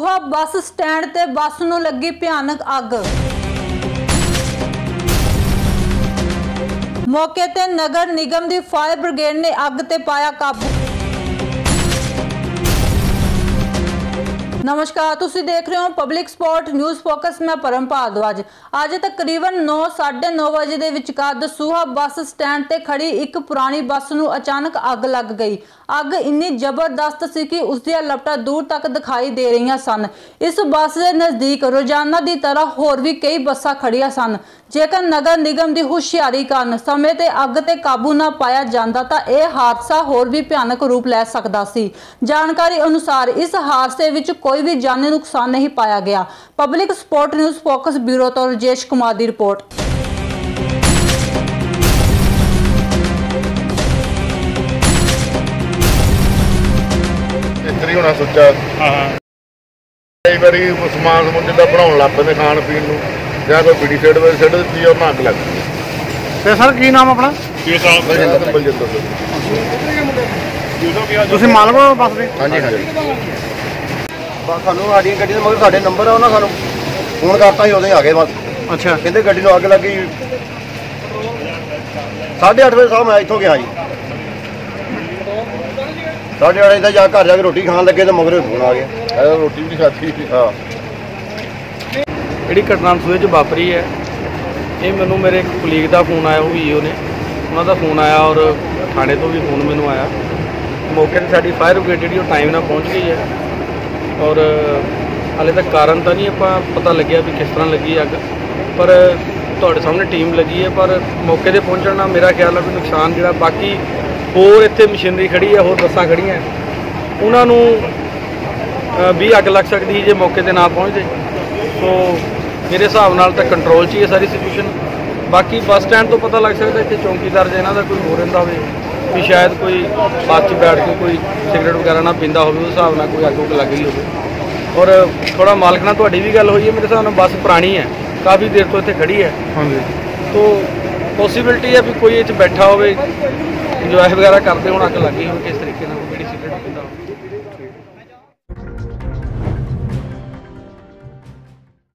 Bus stand ਤੇ ਬੱਸ ਨੂੰ ਲੱਗੀ ਭਿਆਨਕ ਅੱਗ। ਮੌਕੇ ਤੇ ਨਗਰ ਨਿਗਮ ਦੀ ਫਾਇਰ ਬ੍ਰਿਗੇਡ ਨੇ ਅੱਗ ਤੇ ਪਾਇਆ ਕਾਬੂ। ਨਮਸਕਾਰ, ਤੁਸੀਂ ਦੇਖ ਰਹੇ ਹੋ ਪਬਲਿਕ ਸਪੋਰਟ ਨਿਊਜ਼ ਫੋਕਸ ਮੈਂ ਪਰਮ ਭਾਰਦਵਾਜ। ਅੱਜ ਤਕਰੀਬਨ 9:30 ਵਜੇ ਦੇ ਵਿਚਕਾਰ ਦਸੂਹਾ ਬੱਸ ਸਟੈਂਡ ਤੇ ਖੜੀ ਇੱਕ ਪੁਰਾਣੀ ਬੱਸ ਨੂੰ ਅਚਾਨਕ ਅੱਗ ਲੱਗ ਗਈ। ਅੱਗ ਇੰਨੀ ਜ਼ਬਰਦਸਤ ਸੀ ਕਿ ਉਸ ਦੀਆਂ ਲਪਟਾਂ ਦੂਰ ਤੱਕ ਦਿਖਾਈ ਦੇ ਰਹੀਆਂ ਸਨ। ਇਸ ਬੱਸ ਦੇ ਨਜ਼ਦੀਕ ਰੋਜ਼ਾਨਾ ਦੀ ਤਰ੍ਹਾਂ ਹੋਰ ਵੀ ਕਈ ਬੱਸਾਂ ਖੜੀਆਂ ਸਨ। ਜੇਕਰ ਨਗਰ ਨਿਗਮ ਦੀ ਹੁਸ਼ਿਆਰੀ ਕਾਰਨ ਸਮੇਂ ਤੇ ਅੱਗ ਤੇ ਕਾਬੂ ਨਾ ਪਾਇਆ ਜਾਂਦਾ, ਤਾਂ ਇਹ ਹਾਦਸਾ ਹੋਰ ਵੀ ਭਿਆਨਕ ਰੂਪ ਲੈ ਸਕਦਾ ਸੀ। ਜਾਣਕਾਰੀ ਅਨੁਸਾਰ ਇਸ ਹਾਦਸੇ ਵਿੱਚ ਕੋਈ ਵੀ ਜਾਨੀ ਨੁਕਸਾਨ ਨਹੀਂ ਪਾਇਆ ਗਿਆ। Public support news focus bureau ਤੋਂ ਰਜੇਸ਼ ਕੁਮਾਰ ਦੀ ਰਿਪੋਰਟ। ਹੋਣਾ ਹਾਂ ਕਈ ਵਾਰੀ ਸਮਾਨ ਜਿੱਦਾਂ ਬਣਾਉਣ ਲੱਗ ਪੈਂਦੇ ਖਾਣ ਪੀਣ ਨੂੰ ਜਾਂ ਕੋਈ ਬੀੜੀ ਸੇਡ ਵੇ ਸੇਡ ਦਿੱਤੀ ਉਹਨਾਂ ਅੱਗ ਲੱਗ ਗਈ ਤੇ ਸਰ ਕੀ ਨਾਮ ਆਪਣਾ? ਕੀ ਸਾਹਿਬ ਬਲਜਿੰਦਰ ਬਲਜਿੰਦਰ ਸਿੰਘ। ਤੁਸੀਂ ਮਾਲਕ ਹੋ ਬੱਸ ਦੇ? ਹਾਂਜੀ ਹਾਂਜੀ। ਬਸ ਸਾਨੂੰ ਸਾਡੀ ਗੱਡੀ ਦੇ ਮਗਰ ਸਾਡੇ ਨੰਬਰ ਆ ਉਹਨਾਂ ਸਾਨੂੰ ਫੋਨ ਕਰਤਾ ਸੀ ਉਹਦੇ ਆ ਗਏ ਬਸ। ਅੱਛਾ। ਕਹਿੰਦੇ ਗੱਡੀ ਨੂੰ ਅੱਗ ਲੱਗੀ। 8:30 ਵਜੇ ਸਾਹ ਮੈਂ ਇੱਥੋਂ ਗਿਆ ਜੀ। 8:30 ਦਾ ਜਾ ਘਰ ਜਾ ਕੇ ਰੋਟੀ ਖਾਣ ਲੱਗੇ ਤੇ ਮਗਰ ਫੋਨ ਆ ਗਿਆ। ਇਹ ਰੋਟੀ ਵੀ ਨਹੀਂ ਖਾਧੀ। ਹਾਂ। ਜਿਹੜੀ ਘਟਨਾ ਸੂਏ 'ਚ ਵਾਪਰੀ ਹੈ ਇਹ ਮੈਨੂੰ ਮੇਰੇ ਇੱਕ ਕੁਲੀਗ ਦਾ ਫੋਨ ਆਇਆ ਉਹ ਵੀ ਉਹਨੇ। ਉਹਨਾਂ ਦਾ ਫੋਨ ਆਇਆ ਔਰ ਥਾਣੇ ਤੋਂ ਵੀ ਫੋਨ ਮੈਨੂੰ ਆਇਆ। ਮੌਕੇ ਤੇ ਸਾਡੀ ਫਾਇਰ ਬ੍ਰਿਗੇਡ ਜਿਹੜੀ ਉਹ ਟਾਈਮ ਨਾਲ ਪਹੁੰਚ ਗਈ ਹੈ। ਔਰ ਹਾਲੇ ਤੱਕ ਕਾਰਨ ਤਾਂ ਨਹੀਂ ਆਪਾਂ ਪਤਾ ਲੱਗਿਆ ਵੀ ਕਿਸ ਤਰ੍ਹਾਂ ਲੱਗੀ ਅੱਗ। ਪਰ ਤੁਹਾਡੇ ਸਾਹਮਣੇ ਟੀਮ ਲੱਗੀ ਹੈ, ਪਰ ਮੌਕੇ ਤੇ ਪਹੁੰਚਣ ਨਾਲ ਮੇਰਾ ਖਿਆਲ ਹੈ ਵੀ ਨੁਕਸਾਨ ਜਿਹੜਾ, ਬਾਕੀ ਹੋਰ ਇੱਥੇ ਮਸ਼ੀਨਰੀ ਖੜੀ ਹੈ, ਹੋਰ ਬੱਸਾਂ ਖੜੀਆਂ ਉਹਨਾਂ ਨੂੰ ਵੀ ਅੱਗ ਲੱਗ ਸਕਦੀ ਸੀ ਜੇ ਮੌਕੇ ਤੇ ਨਾ ਪਹੁੰਚਦੇ। ਸੋ ਮੇਰੇ ਹਿਸਾਬ ਨਾਲ ਤਾਂ ਕੰਟਰੋਲ 'ਚ ਹੀ ਹੈ ਸਾਰੀ ਸਿਚੁਏਸ਼ਨ ਬਾਕੀ ਬੱਸ ਸਟੈਂਡ ਤੋਂ ਪਤਾ ਲੱਗ ਸਕਦਾ ਇੱਥੇ ਚੌਂਕੀਦਾਰ ਜੇ ਇਹਨਾਂ ਦਾ ਕੋਈ ਹੋ ਰਹਿੰਦਾ ਹੋਵੇ ਵੀ ਸ਼ਾਇਦ ਕੋਈ ਬੱਸ 'ਚ ਬੈਠ ਕੇ ਕੋਈ ਸਿਗਰਟ ਵਗੈਰਾ ਨਾ ਪੀਂਦਾ ਹੋਵੇ ਉਸ ਹਿਸਾਬ ਨਾਲ ਕੋਈ ਅੱਗ ਲੱਗ ਗਈ ਹੋਵੇ। ਔਰ ਥੋੜਾ ਮਾਲਕ ਨਾਲ ਤੁਹਾਡੀ ਵੀ ਗੱਲ ਹੋਈ ਹੈ ਮੇਰੇ ਹਿਸਾਬ ਨਾਲ ਬੱਸ ਪੁਰਾਣੀ ਹੈ ਕਾਫੀ ਦੇਰ ਤੋਂ ਇੱਥੇ ਖੜੀ ਹੈ। ਹਾਂਜੀ। ਤੋ ਪੋਸੀਬਿਲਿਟੀ ਹੈ ਵੀ ਕੋਈ ਇਹ 'ਚ ਬੈਠਾ ਹੋਵੇ ਇੰਜੋਏ ਵਗੈਰਾ ਕਰਦੇ ਹੋਣ ਅੱਗ ਲੱਗੀ ਹੋਵੇ ਕਿਸ ਤਰੀਕੇ ਨਾਲ?